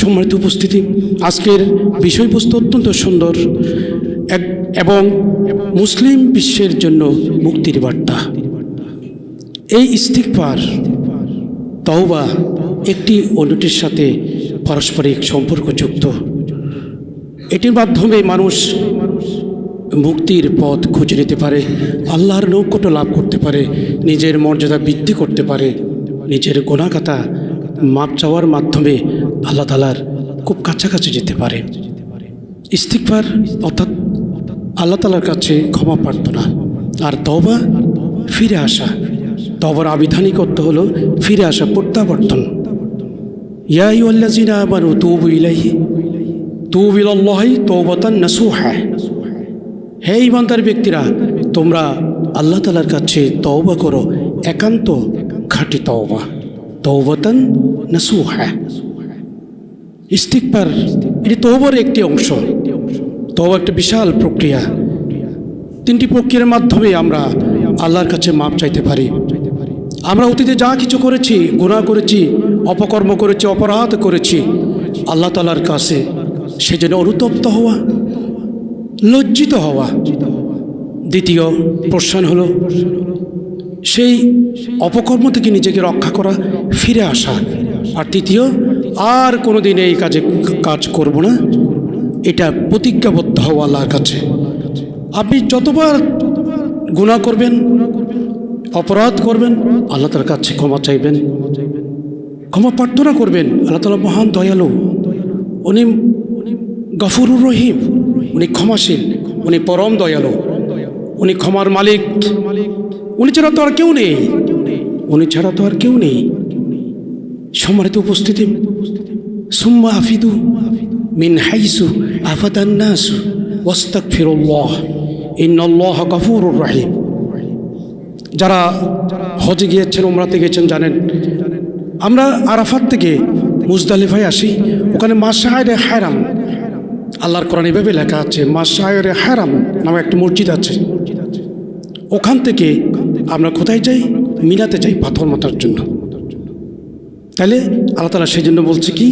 সম্মানিত উপস্থিতি, আজকের বিষয়বস্তু অত্যন্ত সুন্দর এবং মুসলিম বিশ্বের জন্য মুক্তির বার্তা। এই ইস্তিকবার তওবা একটি অন্যটির সাথে পারস্পরিক সম্পর্কযুক্ত। এটির মাধ্যমে মানুষ মুক্তির পথ খুঁজে নিতে পারে, আল্লাহর নৌকট লাভ করতে পারে, নিজের মর্যাদা বৃদ্ধি করতে পারে, নিজের গোনাকাতা মাপ চাওয়ার মাধ্যমে আল্লাহ তালার খুব কাছাকাছি যেতে পারে। ইস্তিকবার অর্থাৎ আল্লাহ তালার কাছে ক্ষমা প্রার্থনা আর তবা ফিরে আসা। তবার আবিধানিক অর্থ হলো ফিরে আসা, প্রত্যাবর্তন। ইয়া আমানু তুবু হে ইমানদার ব্যক্তিরা, তোমরা আল্লাহ তালার কাছে তওবা করো, একান্ত খাঁটি তওবা। তওবাতান নাসুহা ইস্তিকবার এটি তওবার একটি অংশ তওবা একটা বিশাল প্রক্রিয়া তিনটি প্রক্রিয়ার মাধ্যমে আমরা আল্লাহর কাছে মাপ চাইতে পারি আমরা অতীতে যা কিছু করেছি গুণা করেছি অপকর্ম করেছি অপরাধ করেছি আল্লাহ তালার কাছে সেজন্য অনুতপ্ত হওয়া লজ্জিত হওয়া দ্বিতীয় প্রশ্ন হলো সেই অপকর্ম থেকে নিজেকে রক্ষা করা, ফিরে আসা। আর তৃতীয়, আর কোনোদিন এই কাজে কাজ করব না। এটা প্রতিজ্ঞাবদ্ধ হওয়া আল্লাহর কাছে। আপনি যতবার গুণা করবেন, অপরাধ করবেন, আল্লাহ তার কাছে ক্ষমা চাইবেন। ক্ষমা প্রার্থনা করবেন, আল্লাহ তালা মহান দয়ালু। উনি গফুরুর রহিম, উনি ক্ষমাশীল, উনি পরম দয়ালু। উনি ক্ষমার মালিক। উনি ছাড়া তো আর কেউ নেই। উনি ছাড়া তো আর কেউ নেই। সম্মানিত উপস্থিতি। সুম্মা আফিদু মিন হাইসু আফাদান্নাসু ওয়াস্তাক ফিরুল্লাহ ইন্নল্লাহ গফুরুর রহিম। যারা হজে গিয়েছেন ওমরাতে গিয়েছেন, জানেন। আমরা আরাফাত থেকে মুজদালিফায় আসি। ওখানে মাসাহায়রে হায়রাম। আল্লাহর কোরআন এভাবে লেখা আছে মাসাহায়রে হায়রাম নামে একটি মসজিদ আছে। ওখান থেকে আমরা কোথায় যাই? মিলাতে যাই পাথর মাথার জন্য। তাহলে আল্লাহ তালা সেই জন্য বলছে কি,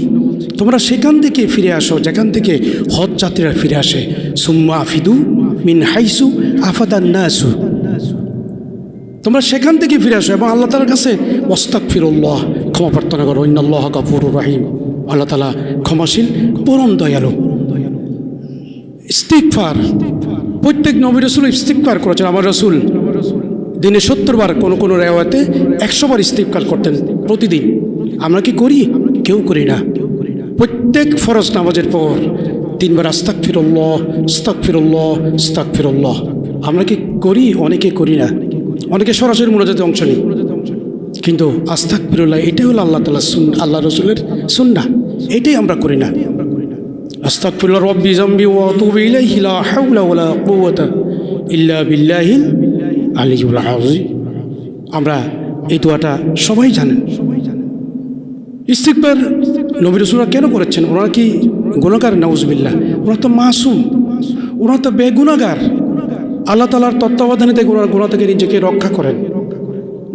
তোমরা সেখান থেকে ফিরে আসো, যেখান থেকে হজ যাত্রীরা ফিরে আসে। সুম্মা আফিদু মিন হাইসু আফাদান নাসু। তোমরা সেখান থেকে ফিরে আসো এবং আল্লাহ তালার কাছে ওস্তাক ফিরুল্লাহ ক্ষমা প্রার্থনা করো। ইন্নআল্লাহ কাপুর রাহিম। আল্লাহ তালা ক্ষমাশীল, পরম দয়ালু। ইস্তিকফার প্রত্যেক নবী রসুল ইস্তিকফার করেছেন, আমার রসুল। দিনে সত্তর বার কোনো কোনো রেওয়াতে একশো বার ইস্তিকফার করতেন প্রতিদিন। আমরা কি করি? কেউ করি না। প্রত্যেক ফরজ নামাজের পর তিনবার আস্তাক ফিরল্লাহ স্তাক ফিরল্লাহ স্তাক ফিরল্লাহ আমরা কি করি? অনেকে করি না। অনেকে সরাসরি মোনাজাতে অংশ নিই। কিন্তু আস্তাক ফিরুল্লাহ এটাই হলো আল্লাহ তালা সুন, আল্লাহ রসুলের সুন্না এটাই আমরা করি না। আস্তাগফিরুল্লাহ রব্বি জামবি ওয়া আতুবু ইলাইহি, লা হাওলা ওয়ালা কুওয়াতা ইল্লা বিল্লাহিল আলিয়্যুল হাউজি আমরা এই দোয়াটা সবাই জানেন। ইস্তিকবার নবী রসুলরা কেন করেছেন? ওনারা কি গুণাগার নাউজবিল্লা ওরা তো মাসুম। ওরা তো বেগুনাগার আল্লাহ তালার তত্ত্বাবধানে থেকে গুণা থেকে নিজেকে রক্ষা করেন।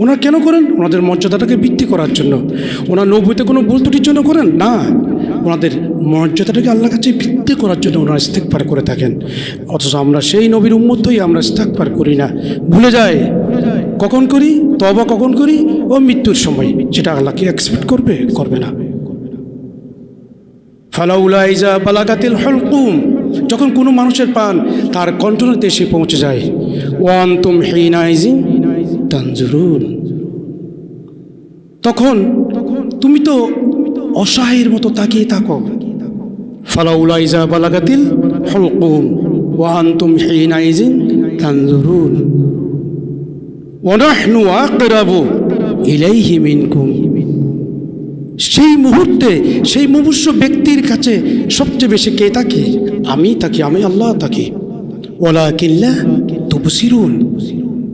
ওনারা কেন করেন? ওনাদের মর্যাদাটাকে বৃদ্ধি করার জন্য। ওনার নবীতে কোনো ভুল ত্রুটির জন্য করেন? না। ওনাদের মর্যাদাটাকে আল্লাহর কাছে বৃদ্ধি করার জন্য ওনারা ইস্তেকবার করে থাকেন। অথচ আমরা সেই নবীর উন্মতই আমরা ইস্তেকবার করি না। ভুলে যাই কখন করি? তবা কখন করি? ও মৃত্যুর সময়, যেটা আল্লাহকে এক্সপেক্ট করবে করবে না। ফালাউলাইজা বালাগাতিল হলকুম, যখন কোনো মানুষের পান তার কন্ট্রোলতে এসে পৌঁছে যায়। ওয়ান তুম হেইনাইজিং তানজুরুন। তখন তুমি তো অসহায়ের মতো তাকিয়ে থাকো। ফালাউলাইজা বালাগাতিল হলকুম ওয়ান তুম হেইনাইজিং তানজুরুন। ওয়ানাহনু আকরাবু ইলাইহি মিনকুম। সেই মুহূর্তে, সেই মুমূর্ষ ব্যক্তির কাছে সবচেয়ে বেশি কে তাকি? আমি তাকি, আমি আল্লাহ তাকি। ওলা কিল্লা তবু সিরুন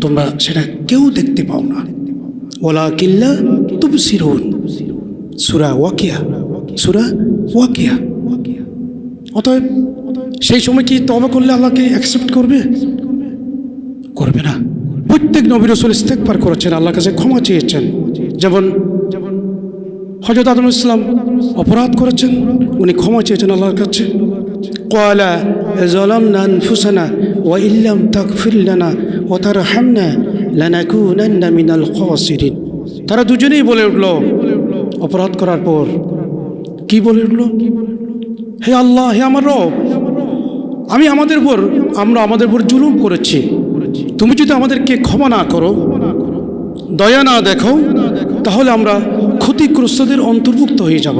তোমরা সেটা কেউ দেখতে পাও না। ওলা কিল্লা তুবসিরুন সুরা ওয়াকিয়া সুরা ওয়াকিয়া অতএব সেই সময় কি তবে করলে আল্লাহকে অ্যাকসেপ্ট করবে? করবে না। প্রত্যেক নবী রসুল ইস্তেকবার করেছেন, আল্লাহর কাছে ক্ষমা চেয়েছেন। যেমন যেমন হজরত আদম ইসলাম অপরাধ করেছেন, উনি ক্ষমা চেয়েছেন আল্লাহর কাছে। কয়লা জলাম নান ফুসানা ও ইল্লাম তাক ফিল্লানা ও তার হামনা লানাকুনান্না মিনাল কসিরিন তারা দুজনেই বলে উঠল, অপরাধ করার পর কি বলে উঠল? হে আল্লাহ, হে আমার রব, আমি আমাদের উপর, আমরা আমাদের উপর জুলুম করেছি। তুমি যদি আমাদেরকে ক্ষমা না করো, দয়া না দেখো, তাহলে আমরা ক্ষতিগ্রস্তদের অন্তর্ভুক্ত হয়ে যাব।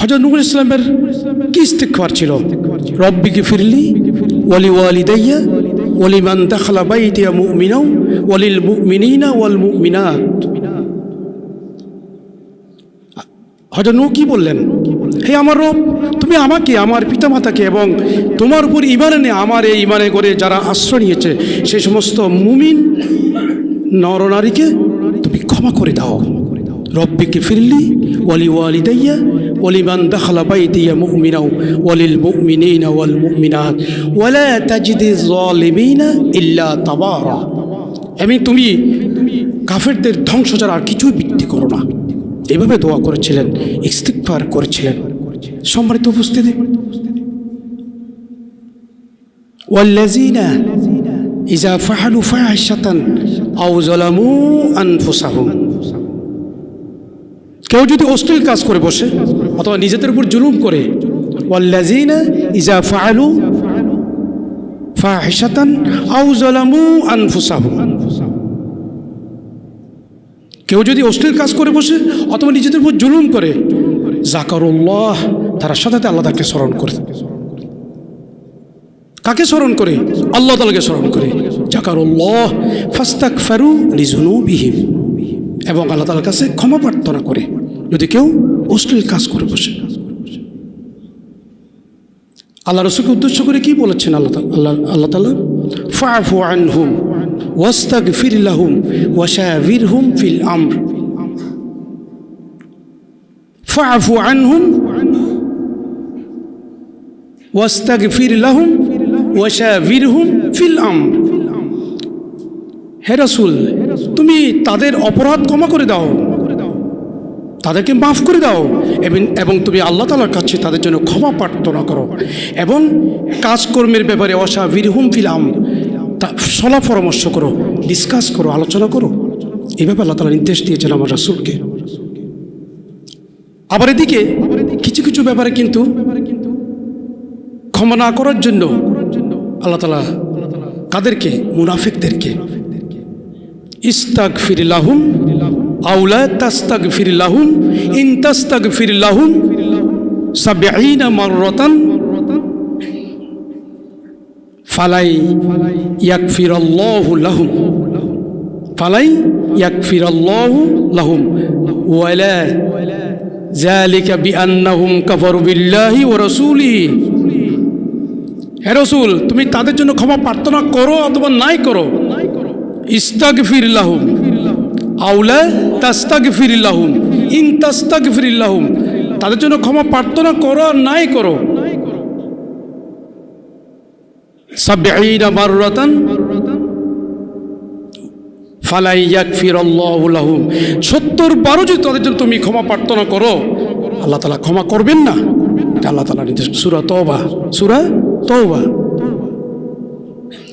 হজরত নুর ইসলামের কি ইস্তেকবার ছিল? রব্বিকে ফিরলি ওয়ালি ওয়ালিদাইয়া ওয়ালিমান দাখলা বাইতিয়া মুমিনাও ওয়ালিল মুমিনিনা ওয়াল মুমিনাত। হজরত নূহ কি বললেন? হে আমার রব, তুমি আমাকে, আমার পিতামাতাকে এবং তোমার উপর ইমানে নে আমার এই ইমানে করে যারা আশ্রয় নিয়েছে সেই সমস্ত মুমিন নরনারীকে তুমি ক্ষমা করে দাও। রব্বিকে ফিরলি, ওয়ালি ওয়ালিদাইয়া ওলিমান দাখলা বাইতিয়া মুমিনাও, ওয়ালিল মুমিনিনা ওয়াল মুমিনাত, ওয়ালা তাজিদি জালিমিনা ইল্লা তাবারা। আমি তুমি কাফেরদের ধ্বংস ছাড়া আর কিছুই বৃদ্ধি করো না। এভাবে দোয়া করেছিলেন ইস্তিকফার করেছিলেন। সম্মানিত উপস্থিতি। ওয়াল্লাজিনা ইজা ফাহালু ফাহাশাতান আউজলামু জালামু আনফুসাহুম। কেউ যদি অশ্লীল কাজ করে বসে, অথবা নিজেদের উপর জুলুম করে যালামু কেউ যদি অশ্লীল কাজ করে বসে, অথবা নিজেদের উপর জুলুম করে জাকারুল্লাহ তারা সাথে আল্লাহ তাকে স্মরণ করে। কাকে স্মরণ করে? আল্লাহ তালাকে স্মরণ করে। জাকারুল্লাহ ফাস্তাক ফারু লিজুনু বিহিম এবং আল্লাহ তালার কাছে ক্ষমা প্রার্থনা করে। যদি কেউ অশ্লীল কাজ করে বসে। আল্লাহ রসুলকে উদ্দেশ্য করে কি বলেছেন আল্লাহ আল্লাহ আল্লাহ তালা ফাফু আনহুম ওয়াস্তাক ফিরলাহুম ওয়াশাভিরহুম ফিল আমর। ফাফু আনহুম ওয়াস্তাক ফিরলাহুম ওয়াশাভিরহুম ফিল আমর। হে রসুল, তুমি তাদের অপরাধ ক্ষমা করে দাও। তাদেরকে মাফ করে দাও। এবং এবং তুমি আল্লাহ তালার কাছে তাদের জন্য ক্ষমা প্রার্থনা করো। এবং কাজকর্মের ব্যাপারে অসা বীরহুম ফিলাম তা সলা পরামর্শ করো ডিসকাস করো, আলোচনা করো। এইভাবে আল্লাহ তালা নির্দেশ দিয়েছেন আমার রাসুলকে। আবার এদিকে কিছু কিছু ব্যাপারে কিন্তু ক্ষমা না করার জন্য আল্লাহ তালা কাদেরকে মুনাফিকদেরকে ইস্তাক ফিরিলাহুম আউলা তাস্তাক ফিরিলাহুম ইন তাস্তাক ফিরিলাহুম সাবিনা মাররাতান। ফালাই ইয়াকফিরাল্লাহু লাহুম। ফালাই ইয়াকফিরাল্লাহু লাহুম। ওয়ালা যালিকা বিআন্নাহুম কাফারু বিল্লাহি ওয়া রাসূলিহি। হে রসুল, তুমি তাদের জন্য ক্ষমা প্রার্থনা করো অথবা নাই করো। ইস্তাক ফিরিল্লাহুম আউলা তাস্তাক ফিরিল্লাহুম ইন তাস্তাক ফিরিল্লাহুম তাদের জন্য ক্ষমা প্রার্থনা করো আর নাই করো। সাবঈনা মাররাতান, ফালাই লাহুম, সত্তর বারো যদি তাদের জন্য তুমি ক্ষমা প্রার্থনা করো, আল্লাহ তালা ক্ষমা করবেন না। আল্লাহ তালা নির্দেশ। সুরা তওবা সুরা তওবা।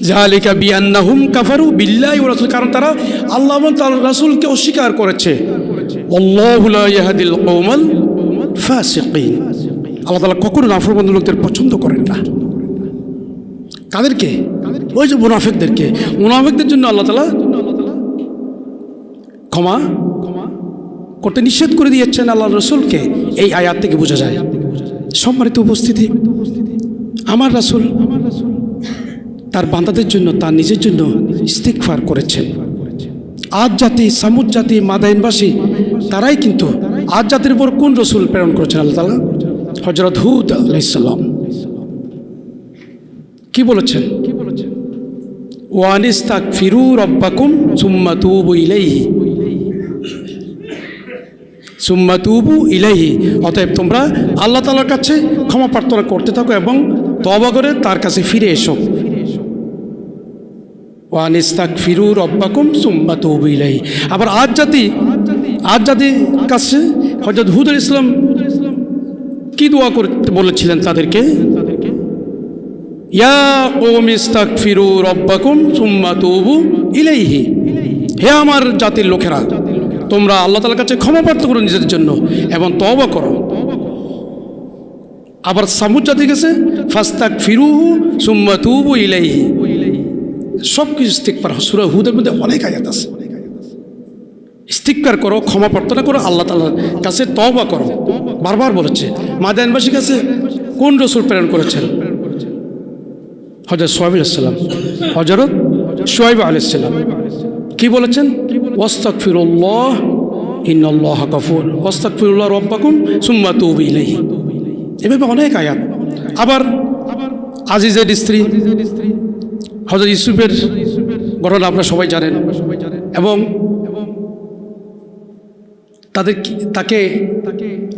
জালিকা বিয়ান্নাহুম কাফারু বিল্লাহি রাসূল কারণ তারা আল্লাহ এবং তার রাসূলকে অস্বীকার করেছে। আল্লাহু লা ইয়াহদিল কওমাল ফাসিকিন। আল্লাহ তাআলা কখনো নাফরমানের লোকদের পছন্দ করেন না। কাদেরকে? ওই যে মুনাফিকদেরকে। মুনাফিকদের জন্য আল্লাহ তাআলা ক্ষমা করতে নিষেধ করে দিয়েছেন আল্লাহ রসুলকে। এই আয়াত থেকে বোঝা যায়, সম্মানিত উপস্থিতি, আমার রাসূল তার বান্দাদের জন্য, তার নিজের জন্য ইস্তিকফার করেছেন। আজ জাতি, সামুদ জাতি, মাদাইনবাসী, তারাই কিন্তু আজ জাতির উপর কোন রসুল প্রেরণ করেছেন আল্লাহ তালা হজরত হুদ আলাইসাল্লাম কি বলেছেন? ওয়ানিস্তাক ফিরু রব্বাকুম সুম্মা তুবু ইলাইহি। সুম্মা তুবু ইলাইহি। অতএব তোমরা আল্লাহ তালার কাছে ক্ষমা প্রার্থনা করতে থাকো এবং তবা করে তার কাছে ফিরে এসো। ওয়ানিস্তাক ফিরু রব্বাকুম সুম্মা তুবু ইলাইহি। আবার আজ জাতি, আজ যাদের কাছে হজরত হুদ ইসলাম কি দোয়া করতে বলেছিলেন তাদেরকে? ইয়া কওম ইস্তাগফিরু রাব্বাকুম সুম্মা তুবু ইলাইহি। হে আমার জাতির লোকেরা, তোমরা আল্লাহ তাআলার কাছে ক্ষমা প্রার্থনা করো নিজেদের জন্য এবং তওবা করো। আবার সামুদ জাতি গেছে ফাস্তাক ফিরুহু সুম্মা তুবু ইলাইহি। সব কিছু ইস্তিকবার সুরা হুদের মধ্যে অনেক আয়াত আছে। ইস্তিকবার করো, ক্ষমা প্রার্থনা করো, আল্লাহ তালার কাছে তওবা করো। বারবার বলেছে মাদায়নবাসীর কাছে কোন রসুল প্রেরণ করেছেন? হজরত সোহাইব আলাইসাল্লাম হজরত সোহাইব আলাইসাল্লাম কি বলেছেন? ওয়াস্তাক ফিরুল্লাহ ইন্নআল্লাহ কাফুর ওয়াস্তাক ফিরুল্লাহ রব্বাকুম, সুম্মা তুবি ইলাইহি। এভাবে অনেক আয়াত। আবার আজিজের স্ত্রী হজরত ইউসুফের ঘটনা আপনারা সবাই জানেন। এবং তাদের তাকে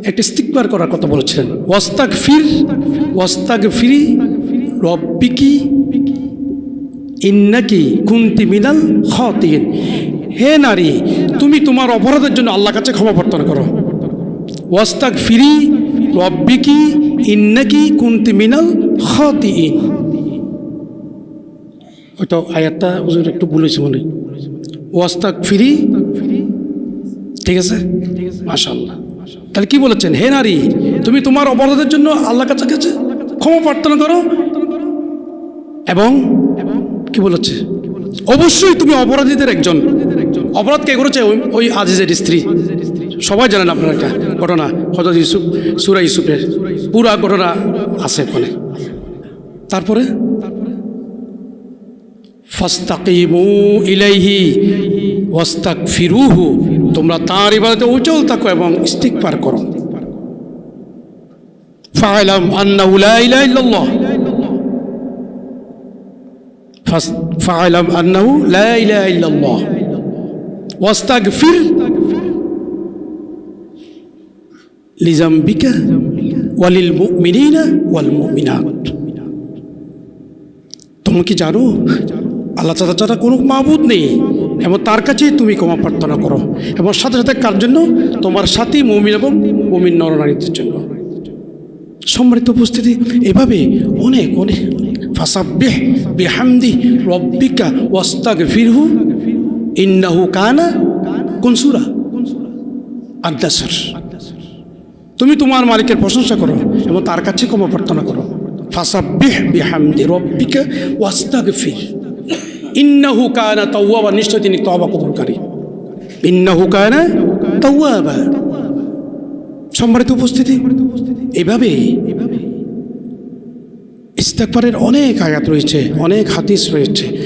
একটি স্টিকবার করার কথা বলেছিলেন। ওয়াস্তাক ফির ওয়াস্তাক ফিরি রব্বিকি ইন্নাকি কুন্তি মিনাল খতিন হে নারী, তুমি তোমার অপরাধের জন্য আল্লাহ কাছে ক্ষমা প্রার্থনা করো। ওয়াস্তাক ফিরি রব্বিকি ইন্নাকি কুন্তি মিনাল খতিন ওইটা আয়াতটা হুজুর একটু বলেছি মনে ওয়াস্তাক ফিরি ঠিক আছে? মাশাল্লাহ তাহলে কি বলেছেন? হে নারী, তুমি তোমার অপরাধের জন্য আল্লাহ কাছে কাছে ক্ষমা প্রার্থনা করো। এবং কি বলেছে? অবশ্যই তুমি অপরাধীদের একজন। অপরাধ কে করেছে ওই ওই আজিজের স্ত্রী। সবাই জানেন আপনার একটা ঘটনা। হজরত ইউসুফ সুরা ইউসুফের পুরা ঘটনা আছে ওখানে তারপরে? ফাস্তাকিমু ইলাইহি ওয়াস্তাক ফিরুহু তোমরা তাঁর ইবাদতে উচল থাকো এবং ইস্তিকবার করো। ফাইলাম আন্নাহু লা ইলাহা ইল্লাল্লাহ। ফাস- ফাইলাম আন্নাহু লা ইলাহা ইল্লাল্লাহ। ওয়াস্তাগফির লিজামবিকা ওয়ালিল মুমিনিনা ওয়াল মুমিনাত। তুমি কি জানো? আল্লাহ তালা ছাড়া কোনো মাবুদ নেই। এবং তার কাছেই তুমি ক্ষমা প্রার্থনা করো। এবং সাথে সাথে কার জন্য? তোমার সাথী, মমিন এবং মমিন নরনারীদের জন্য। সম্মানিত উপস্থিতি, এভাবে অনেক অনেক। ফাসাব্বিহ বিহামদি রব্বিকা ওয়াস্তাগ ফিরহু ইন্নাহু কানা কনসুরা। আদাসর। তুমি তোমার মালিকের প্রশংসা করো এবং তার কাছে ক্ষমা প্রার্থনা করো। ফাসাব্বিহ বিহামদি রব্বিকা ওয়াস্তাগফির। ইন্নাহু কানা তওয়াবা নিশ্চয় তিনি তওবা কবুলকারী। ইন্নাহু কানা তাওয়াবা। সম্মানিত উপস্থিতি, এভাবে ইস্তাকবারের অনেক আয়াত রয়েছে, অনেক হাদিস রয়েছে।